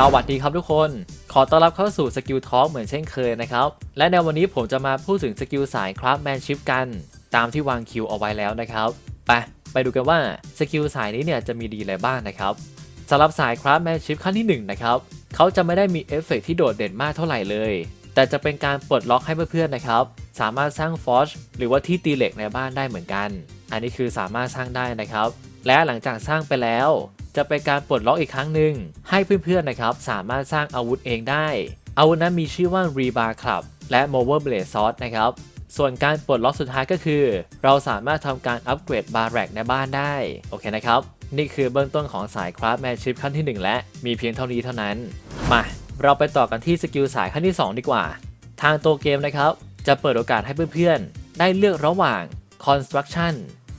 สวัสดีครับทุกคน ขอต้อนรับเข้าสู่สกิลทอล์กเหมือนเช่นเคยนะครับ และในวันนี้ผมจะมาพูดถึงสกิลสายคราฟแมนชิพกัน ตามที่วางคิวเอาไว้แล้วนะครับไปไปดูกันว่าสกิลสายนี้เนี่ยจะมีดีอะไรบ้างนะครับสำหรับสายคราฟแมนชิพขั้นที่1นะครับเขาจะไม่ได้มีเอฟเฟกต์ที่โดดเด่นมากเท่าไหร่เลย แต่จะเป็นการปลดล็อกให้เพื่อนๆนะครับ สามารถสร้างฟอสหรือว่าที่ตีเหล็กในบ้านได้เหมือนกัน อันนี้คือสามารถสร้างได้นะครับ และหลังจากสร้างไปแล้วจะเป็นการปลดล็อกอีกครั้งหนึ่งให้เพื่อนๆนะครับสามารถสร้างอาวุธเองได้ อาวุธนั้นมีชื่อว่า Rebar Club และ Mover Blade Sword นะครับส่วนการปลดล็อกสุดท้ายก็คือ เราสามารถทำการอัปเกรดบาร์แรกในบ้านได้ โอเคนะครับ นี่คือเบื้องต้นของสายคราฟแมนชิพขั้นที่ 1 และ มีเพียงเท่านี้เท่านั้น มาเราไปต่อกันที่สกิลสายขั้นที่ 2 ดีกว่า ทางตัวเกมนะครับ จะเปิดโอกาสให้เพื่อนๆ ได้เลือกระหว่าง Construction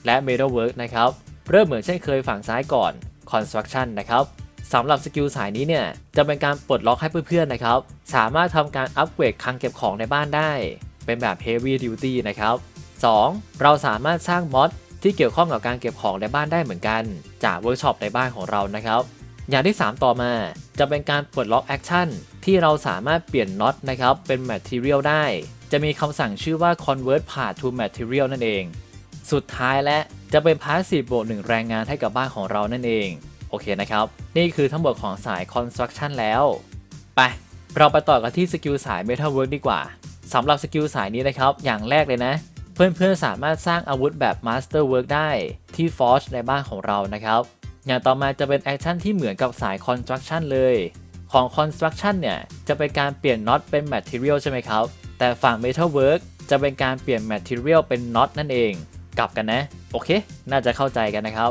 และ Metalwork นะครับ เริ่มเหมือนเช่นเคยฝั่งซ้ายก่อน Construction นะครับสำหรับสกิลสายนี้เนี่ยจะเป็นการปลดล็อกให้เพื่อนๆนะครับ สามารถทำการอัปเกรดคลังเก็บของในบ้านได้ เป็นแบบ Heavy Duty นะครับ 2. เราสามารถสร้างมอดที่เกี่ยวข้องกับการเก็บของในบ้านได้เหมือนกัน จากเวิร์กช็อปในบ้านของเรานะครับ อย่างที่ 3 ต่อมาจะเป็นการปลดล็อกแอคชั่นที่เราสามารถเปลี่ยนน็อตนะครับเป็น Material ได้ จะมีคำสั่งชื่อว่า convert part to material นั่นเอง สุดท้ายและจะเป็น passive บวกหนึ่งแรงงานให้กับบ้านของเรานั่นเอง โอเคนะครับ นี่คือทั้งหมดของสาย construction แล้ว ไป เราไปต่อกันที่สกิลสาย metal work ดีกว่าสำหรับสกิลสายนี้นะครับ อย่างแรกเลยนะ เพื่อนๆสามารถสร้างอาวุธแบบ master work ได้ที่ forge ในบ้านของเรานะครับ อย่างต่อมาจะเป็นแอคชั่นที่เหมือนกับสาย construction เลย ของ construction เนี่ยจะเป็นการเปลี่ยนน็อตเป็น material ใช่ไหมครับ แต่ฝั่ง metal work จะเป็นการเปลี่ยน material เป็นน็อตนั่นเอง กลับกันนะ โอเค น่าจะเข้าใจกันนะครับ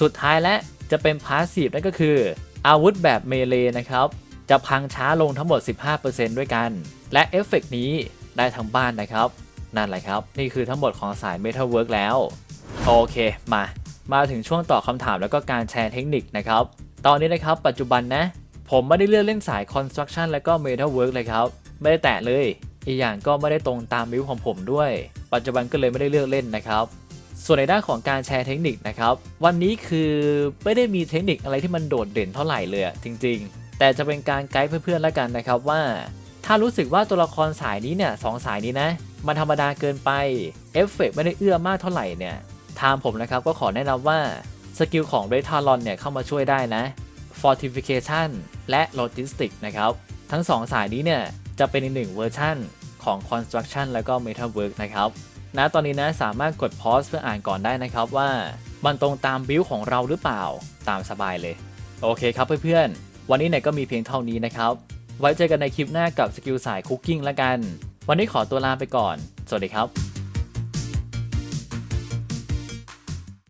สุดท้ายและจะเป็น passive นั่นก็คือ อาวุธแบบเมเลนะครับ จะพังช้าลงทั้งหมด 15%ด้วยกัน และเอฟเฟกต์นี้ได้ทั้งบ้านนะครับ นั่นแหละครับ นี่คือทั้งหมดของสาย Metal Work แล้ว โอเค มา มาถึงช่วงตอบคำถามแล้วก็การแชร์เทคนิคนะครับ ตอนนี้นะครับปัจจุบันนะ ผมไม่ได้เลือกเล่นสาย Construction แล้วก็ Metal Work เลยครับ ไม่ได้แตะเลย อีกอย่างก็ไม่ได้ตรงตามบิวของผมด้วย ปัจจุบันก็เลยไม่ได้เลือกเล่นนะครับ ส่วนในด้านของการแชร์เทคนิคนะครับ วันนี้คือไม่ได้มีเทคนิคอะไรที่มันโดดเด่นเท่าไหร่เลยจริง ๆ แต่จะเป็นการไกด์เพื่อนๆแล้วกันนะครับว่า ถ้ารู้สึกว่าตัวละครสายนี้เนี่ยสองสายนี้นะ มันธรรมดาเกินไปเอฟเฟกต์ไม่ได้เอื้อมากเท่าไหร่เนี่ยทางผมนะครับก็ขอแนะนำว่าสกิลของ r e t a l o n เนี่ยเข้ามาช่วยได้นะ Fortification และ Logistics นะครับ ทั้ง 2 สายนี้เนี่ยจะเป็นอีกหนึ่งเวอร์ชันของ Construction แล้วก็ Metal Work นะครับ นะตอนนี้นะสามารถกดพอยส์เพื่ออ่านก่อนได้นะครับว่ามันตรงตามบิลของเราหรือเปล่าตามสบายเลย โอเคครับเพื่อนๆ วันนี้เนี่ยก็มีเพียงเท่านี้นะครับ ไว้เจอกันในคลิปหน้ากับสกิลสายคุกกิ้งแล้วกัน วันนี้ขอตัวลาไปก่อน สวัสดีครับ